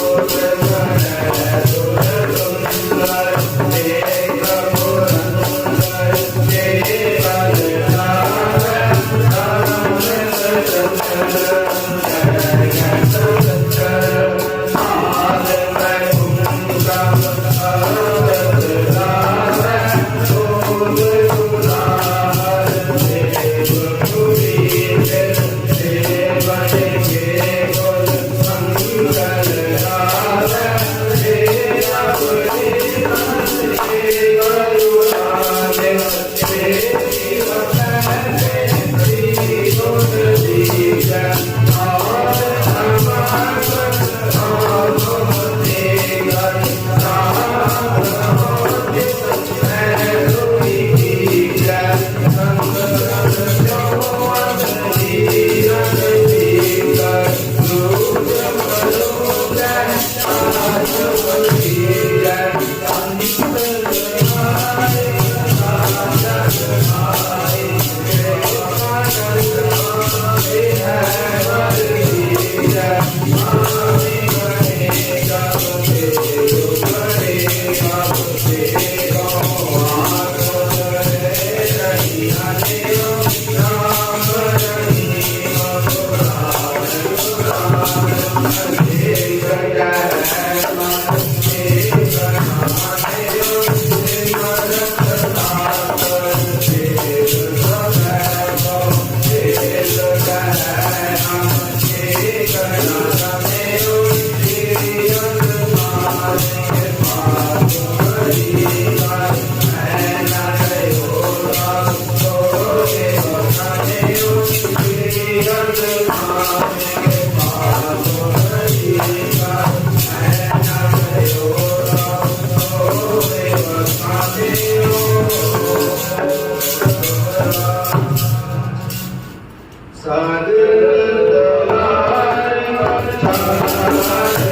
Lord. Gracias. Bye.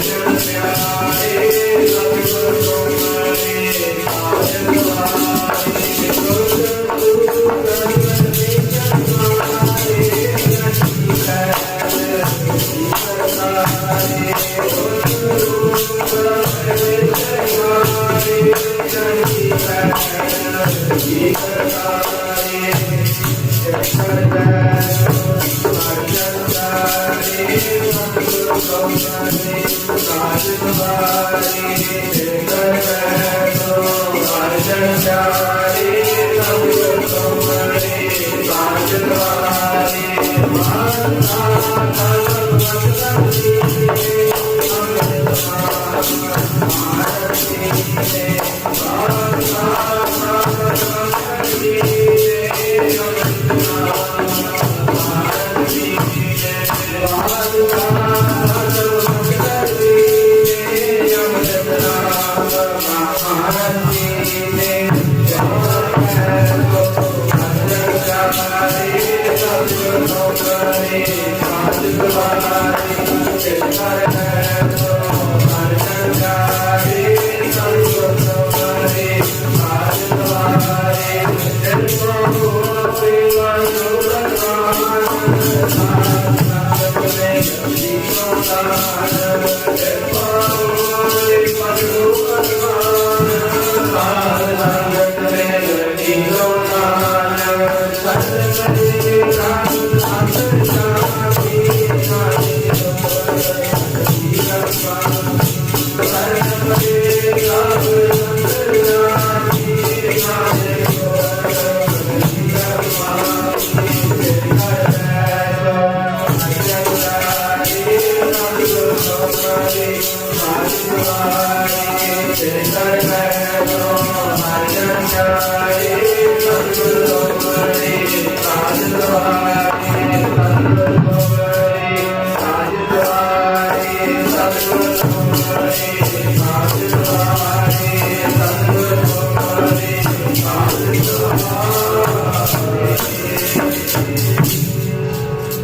ਹਰ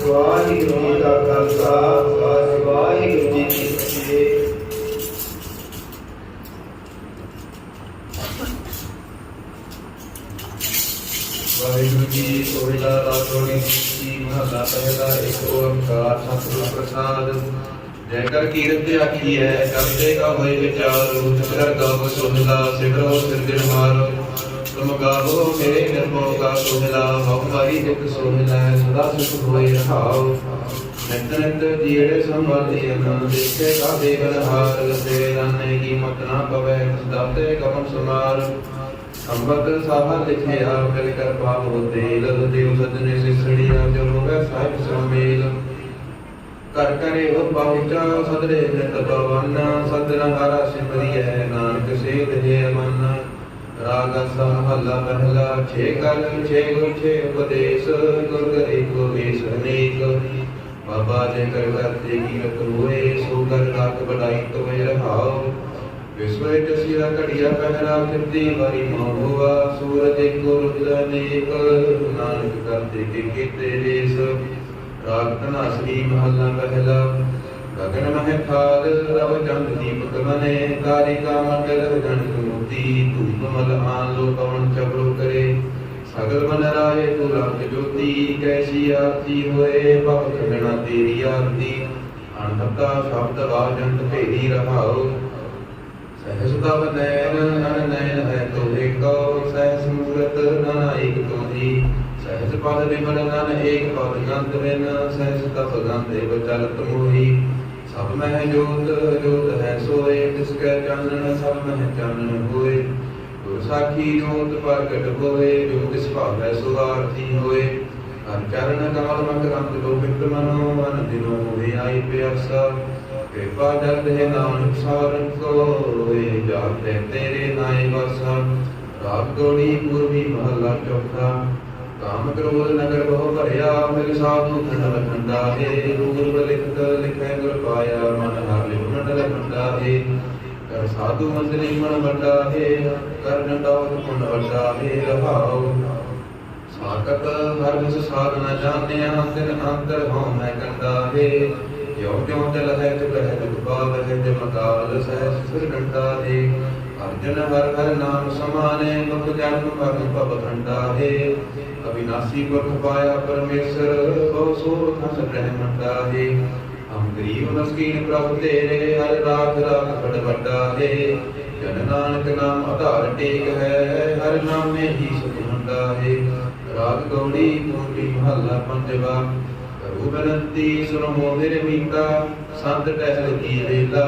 ਵਾਹਿਗੁਰੂ ਜੀ ਕਾ ਖਾਲਸਾ, ਵਾਹਿਗੁਰੂ ਜੀ ਕੀ ਫਤਿਹ। ਵਾਹਿਗੁਰੂ ਜੀ ਸੋਹਿਲਾ ਰਾਤੋੜੀ ਜੀ ਮਹਲਾ ਪਹਿਲਾ ਇੱਕ ਓੰਕਾਰ, ਸਤਿਗੁਰ ਪ੍ਰਸਾਦ। ਜੈ ਕਰ ਕੀਰਤ ਆਖੀ ਹੈ, ਕਰਦੇ ਕਾ ਹੋਏ ਵਿਚਾਰ ਸਿਮਰ ਗਾਵ ਸੋਹਿਲਾ ਸਿਮਰੋ ਸਿਰਜਣ ਹਾਰ ਤੁਮ ਗਾਵੋ ਮੇਰੇ ਨਿਰਭਉ ਕਾ ਸੋਹਿਲਾ ਹਉ ਮਾਰੀ ਜਿਤ ਸੋਹਿਲਾ ਸਦਾ ਸੁਖ ਹੋਏ ਰਹਾਉ ਨਿਤ ਨਿਤ ਜੀੜੇ ਸੰਭਾਲੀ ਅਨ ਦੇਖੇ ਕਾ ਦੇਵਨ ਹਾਰ ਲਸੇ ਰਾਨੇ ਕੀ ਮਤ ਨਾ ਪਵੈ ਦਾਤੇ ਕਮਨ ਸੁਮਾਰ ਅੰਮ੍ਰਿਤ ਸਾਹਿਬ ਲਿਖਿਆ ਫਿਰ ਕਿਰਪਾ ਹੋਤੇ ਲਦ ਦੇਵ ਸਜਣੇ ਸਿਸੜੀਆਂ ਜੋ ਹੋਵੇ ਸਾਹਿਬ ਸਮੇਲ ਕਰ ਕਰੇ ਉਹ ਪਹੁੰਚਾ ਸਦਰੇ ਨਿਤ ਪਵਨ ਸਦਨ ਹਾਰਾ ਸਿਮਰਿਐ ਨਾਨਕ ਸੇਤ ਜੇ ਮਨ ਰਾਗ ਸਾ ਮਹਲਾ ਪਹਿਲਾ ਛੇ ਕਲ ਛੇ ਗੁਰ ਛੇ ਉਪਦੇਸ਼, ਗੁਰ ਗਰੇ ਕੋ ਵੇਸ ਅਨੇਕ। ਬਾਬਾ ਜੇ ਕਰ ਕਰਤੇ ਕੀ ਰਤ ਹੋਏ, ਸੋ ਕਰ ਰਾਤ ਬੜਾਈ ਤੋਏ ਰਹਾਓ। ਵਿਸ਼ਵ ਵਿੱਚ ਸਿਰਾ ਘੜੀਆ ਪਹਿਰਾ ਕਿਰਤੀ ਵਾਰੀ ਮੋਹੁਆ ਸੂਰਜ ਇੱਕੋ ਰੁਦਲ ਅਨੇਕ ਨਾਨਕ ਕਰਤੇ ਕੇ ਕੀਤੇ ਰੇਸ। ਰਾਗ ਧਨਾਸਰੀ ਮਹੱਲਾ ਪਹਿਲਾ ਗਗਨ ਮਹਿ ਖਾਲ, ਰਵ ਜੰਗ ਦੀਪਕ ਮਨੇ। ਕਾਰਿਕਾ ਮੰਡਲ ਜਨਕ ਮੋਤੀ ਧੂਪ ਮਲ ਆਨ ਲੋ ਪਵਨ ਚਬੜੋ ਕਰੇ। ਸਗਲ ਮਨ ਰਾਏ ਤੂ ਰੰਗ ਜੋਤੀ, ਕੈਸੀ ਆਰਤੀ ਹੋਏ ਭਵ ਖੰਡਣਾ ਤੇਰੀ ਆਰਤੀ। ਅਨੰਤਾ ਸ਼ਬਦ ਵਾਜੰਤ ਭੇਰੀ ਰਹਾਓ ਸਹਿਜ ਤਵ ਨੈਣ, ਨਨ ਨੈਣ ਹੈ ਤੋਹਿ ਕੋ ਸਹਿਜ ਮੂਰਤ ਨਨ ਏਕ ਤੋਹੀ। ਸਹਿਜ ਪਦ ਵਿਮਲ ਨਨ, ਏਕ ਪਦ ਗੰਤ ਬਿਨ। ਸਹਿਜ ਤਪ ਗੰਧੇ ਬਚਲਤ ਮੋਹੀ। ਸਭ ਮਹਿ ਜੋਤ ਜੋਤ ਹੈ ਸੋਏ, ਤਿਸ ਕੈ ਚਾਨਣ, ਸਭ ਮਹਿ ਚਾਨਣ ਹੋਏ। ਗੁਰ ਸਾਖੀ ਜੋਤ ਪ੍ਰਗਟ ਹੋਏ, ਜੋ ਤਿਸ ਭਾਵੈ ਸੋ ਆਰਤੀ ਹੋਏ। ਹਰ ਚਰਨ ਕਮਲ ਮਕਰੰਦ ਗੋਬਿੰਦ ਮਨੋ, ਮਨ ਦਿਨੋ ਹੋਏ ਆਈ ਪਿਆਸਾ। ਕਿਰਪਾ ਜਗਤ ਹੈ ਨਾਨਕ ਸਾਰਨ ਕੋਏ ਜਾਤੇ ਤੇਰੇ ਨਾਏ ਵਸਾ। ਰਾਗ ਗੋੜੀ ਪੂਰਬੀ ਮਹਲਾ ਚੌਥਾ। ਕਾਮ ਕ੍ਰੋਧ ਨਗਰ ਬਹੁ ਭਰਿਆ, ਮਿਲ ਸਾਧੂ ਖੰਡ ਖੰਡਾ ਹੈ। ਰੂਪ ਲਿਖਤ ਲਿਖੈ ਗੁਰ ਪਾਇਆ, ਮਨ ਹਰ ਲਿਵ ਮੰਡਲ ਖੰਡਾ ਹੈ। ਕਰ ਸਾਧੂ ਮੰਦਲੀ ਮਨ ਵੱਡਾ ਹੈ, ਕਰ ਨੰਦਾਵਤ ਪੁੰਨ ਵੱਡਾ ਹੈ, ਰਹਾਉ। ਸਾਕਤ ਹਰ ਜਿਸ ਸਾਧ ਨ ਜਾਣਿਆ ਅੰਤਰ ਅੰਤਰ ਹਉ ਮੈਂ ਕੰਦਾ ਹੈ। ਜਿਉ ਜਿਉ ਜਲ ਹੈ ਤਿ ਬਹਿ ਦੁਖ ਪਾਵਹਿ ਜਿਮ ਕਾਲ ਸਹਿ ਸਿਰ ਡੰਡਾ ਹੈ। ਅਰਜਨ ਹਰ ਹਰ ਨਾਮ ਸਮਾਨੇ ਮੁਖ ਜਨਮ ਮਰਨ ਭਵ ਖੰਡਾ ਹੈ ਅਬਿਨਾਸੀ ਪੁਰਖ ਪਾਇਆ ਪਰਮੇਸ਼ਰ ਬਹੁ ਸੋ ਥਸ ਬ੍ਰਹਮੰਡਾ ਹੈ ਹਮ ਗਰੀਬ ਮਸਕੀਨ ਪ੍ਰਭ ਤੇਰੇ, ਹਰ ਰਾਖ ਰਾਖ ਬੜ ਵੱਡਾ ਹੈ ਜਨ ਨਾਨਕ ਨਾਮ ਆਧਾਰ ਟੇਕ ਹੈ, ਹਰ ਨਾਮੇ ਹੀ ਸੁਖ ਹੁੰਦਾ ਹੈ ਰਾਗ ਗੌੜੀ ਪੂਰੀ ਮਹੱਲਾ ਪੰਜਵਾ। ਕਰੂ ਬਨੰਤੀ ਸੁਨ ਮੀਤਾ, ਸੰਤ ਟਹਿਲ ਕੀ ਵੇਲਾ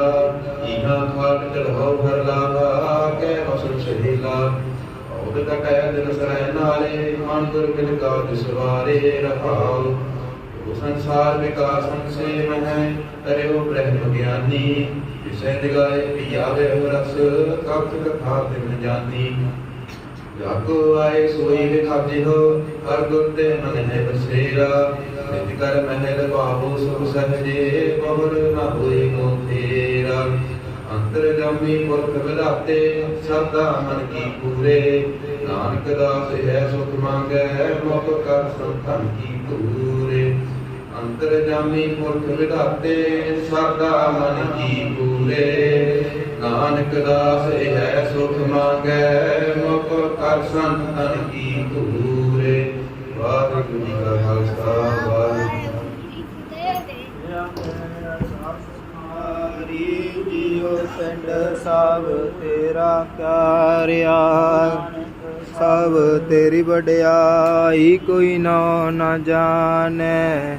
ਈਹਾ ਖਾਟ ਚੜਾਉ ਘਰ ਲਾਵਾ ਕਹਿ ਵਸਨ ਸਹੇਲਾ। ਔਦ ਕਟੈ ਦਿਨ ਸਰੈ ਨਾਲੇ ਮਨ ਗੁਰ ਮਿਲ ਕਾ ਦਿਸਵਾਰੇ ਰਹਾਉ ਉਹ ਸੰਸਾਰ ਵਿਕਾਸ ਸੰਸੇ ਮਹਿ ਤਰਿਓ ਬ੍ਰਹਮ ਗਿਆਨੀ। ਵਿਸੈ ਦਿਗਾਏ ਪਿਆਵੇ ਰਸ ਕਪਤ ਕਥਾ ਤਿਨ ਜਾਨੀ। ਜਾਗੋ ਆਏ ਸੋਈ ਵਿਖਾਜੇ ਹੋ ਹਰ ਗੁਰ ਤੇ ਮਨ ਹੈ ਬਸੇਰਾ। ਨਿਤ ਕਰ ਮਹਿਲ ਭਾਵੋ ਸੁਖ ਸਹਜੇ ਬਹੁਰ ਨਾ ਹੋਏ ਕੋ ਤੇਰਾ ਅੰਤਰ ਜਾਮੀ ਪੁਰਖ ਵਿਦਾਤੇ ਸਦਾ ਮਨ ਕੀ ਪੂਰੇ। ਨਾਨਕ ਦਾਸ ਹੈ ਸੁਖ ਮੰਗੈ, ਮੁਖ ਕਰ ਸੰਤਨ ਕੀ ਪੂਰੇ ਅੰਤਰ ਪੁਰਖ ਵਿਦਾਤੇ ਸਦਾ ਮਨ ਕੀ ਪੂਰੇ। ਨਾਨਕ ਦਾਸ ਹੈ ਸੁਖ ਮੰਗੈ, ਮੁਖ ਕਰ ਸੰਤਨ ਕੀ ਪੂਰੇ ਵਾਹਿਗੁਰੂ ਜੀ ਕਾ ਖਾਲਸਾ ਵਾਹਿਗੁਰੂ ਜੀ ਕੀ ਹਰੀ ਜੀਉ ਪਿੰਡ ਸਭ ਤੇਰਾ ਕਾਰਿਆ ਸਭ ਤੇਰੀ ਵਡਿਆਈ ਕੋਈ ਨਾ ਨਾ ਜਾਣੈ।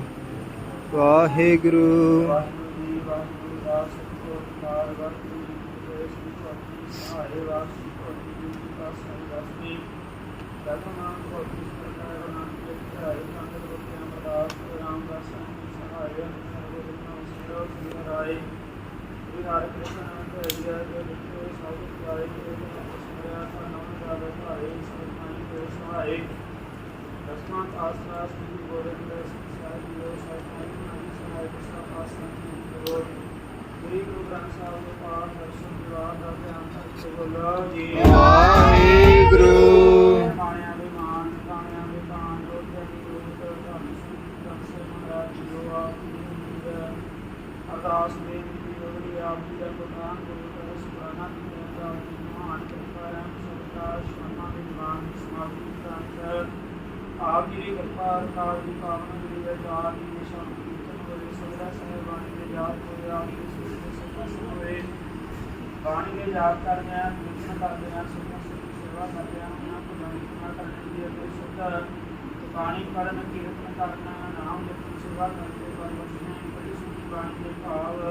ਵਾਹਿਗੁਰੂ। ਦਸਮਾਂ ਆਸਰਾ ਗੁਰੂ ਗ੍ਰੰਥ ਸਾਹਿਬ ਦੇ ਪਾਠ ਦਰਸ਼ਨ ਵਿਵਾਹ ਦਾ ਧਿਆਨ ਕਰਕੇ ਜੀ ਵਾਹਿਗੁਰੂ ਮਾਣਿਆਂ ਦੇ ਮਾਨ ਕਾਣਿਆਂ ਦੇ ਕਾਨ ਲੋਕਾਂ ਦੀ ਰੂਪ ਧੰਨ ਸ੍ਰੀ ਗ੍ਰੰਥ ਸਾਹਿਬ ਮਹਾਰਾਜ ਜੀ ਜੋ ਆਪ ਜੀ ਦੀ ਹੈ ਅਰਦਾਸ ਬੇਨਤੀ ਦੀ ਹੋਈ ਆਪ ਜੀ ਦਾ ਪ੍ਰਧਾਨ ਗੁਰੂ ਦਾ ਸੁਭਾਨਾ ਦੀ ਦਾ ਮਹਾਨ ਕਿਰਪਾ ਹੈ ਸਰਕਾਰ ਸ਼ਰਮਾ ਦੇ ਨਿਵਾਨ ਸਮਾਪਤੀ ਪ੍ਰਾਪਤ ਆਪ ਕਿਰਪਾ ਅਕਾਲ ਦੀ ਪਾਵਨ ਜੀ ਦੇ ਜਾਤ ਦੀ ਸ਼ਾਂਤੀ ਕੀਰਤਨ ਹੋਏ ਸਦਾ ਸਹਿਬਾਨੀ ਦੇ ਜਾਤ ਹੋਏ ਆਪ ਦੀ ਸੁਖ ਦੇ ਹੋਏ ਬਾਣੀ ਦੇ ਯਾਦ ਕਰਦੇ ਆਂ ਕੀਰਤਨ ਕਰਦੇ ਆਂ ਸੁਖਨਾ ਸੇਵਾ ਕਰਦੇ ਆਂ ਉਹਨਾਂ ਕੋ ਬਾਣੀ ਕਰਨ ਦੀ ਅਤੇ ਸੁਧ। ਬਾਣੀ ਪੜਨ ਕੀਰਤਨ ਕਰਨਾ, ਨਾਮ ਜਪਣ ਸੇਵਾ ਕਰਦੇ ਪਰਮੇਸ਼ਰ ਨੇ ਬੜੀ ਸੁਖੀ ਬਾਣੀ ਦੇ ਭਾਵ।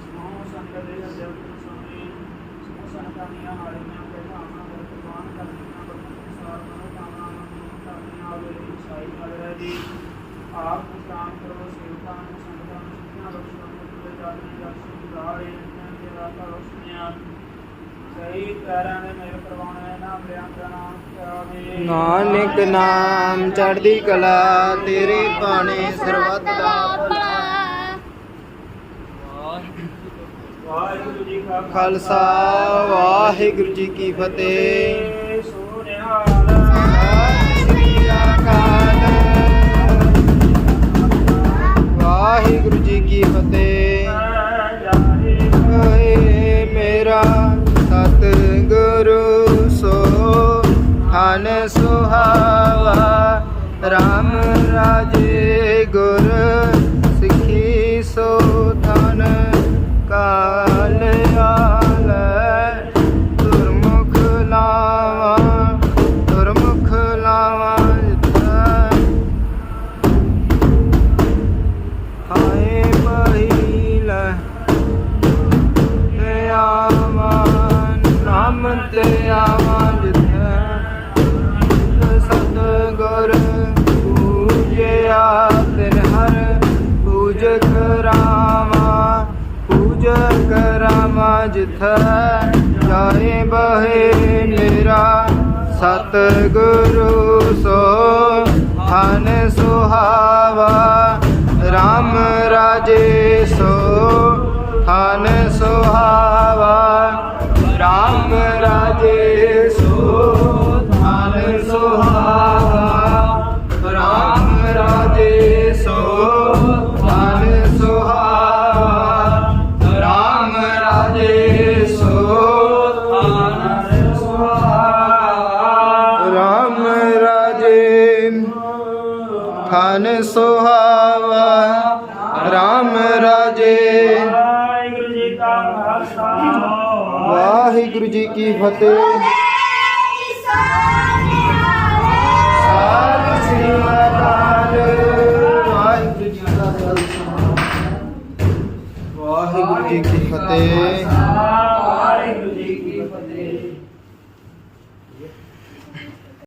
ਸਮੂਹ ਸੰਗਤ ਦੇ ਜਗਤ ਸਮੇਂ ਸਮੂਹ ਸੰਗਤਾਂ ਦੀਆਂ ਹਾਲੀਆਂ ਦੇ ਭਾਵਨਾ ਦਾ ਪ੍ਰਵਾਨ ਕਰਨੀਆਂ ਬਰਕਤ ਸਾਰ ਮਨੋ ਕਾਮਨਾ ਆਵੇ ਸਾਈ ਮਹਾਰਾਜ ਜੀ ਆਪ ਪ੍ਰਦਾਨ ਕਰੋ ਸੇਵਕਾਂ ਨੂੰ ਸੰਗਤਾਂ ਨੂੰ ਸਿੱਖਿਆ ਬਖਸ਼ੋ ਮੁਕਤ ਜਾਣੇ ਜਸ ਲਾੜੇ ਇਹਨਾਂ ਦੇ ਰਾਤਾ ਰੋਸ਼ਨੀਆਂ ਸਹੀ ਪੈਰਾਂ ਦੇ ਮੇਲ ਕਰਵਾਉਣਾ ਨਾ ਬਿਆਨ ਦਾ ਨਾਮ ਕਰਾਵੇ ਨਾਨਕ ਨਾਮ ਚੜ੍ਹਦੀ ਕਲਾ ਤੇਰੇ ਬਾਣੇ ਸਰਬੱਤ ਦਾ ਭਲਾ ਵਾਹਿਗੁਰੂ ਜੀ ਕਾ ਖਾਲਸਾ ਵਾਹਿਗੁਰੂ ਜੀ ਕੀ ਫਤਿਹ। ਵਾਹਿਗੁਰੂ ਜੀ ਕੀ ਫਤਿਹ। ਓਏ ਮੇਰਾ ਸਤ ਗੁਰੂ ਸੋ ਹਨ ਸੁਹਾਵਾ RAM ਰਾਜੇ ਗੁਰ ਸਿੱਖੀ, ਸੋ ਧਨ ਕਾ ਜਾਏ ਬਹੇ ਮੇਰਾ ਸਤਿਗੁਰੂ ਸੋ, ਹਨ ਸੁਹਾਵਾ RAM ਰਾਜੇ ਸੋ, ਹਨ ਸੁਹਾਵਾ RAM ਰਾਜੇ ਸੋ, ਹਨ ਸੁਹਾਵਾ। ਵਾਹਿਗੁਰੂ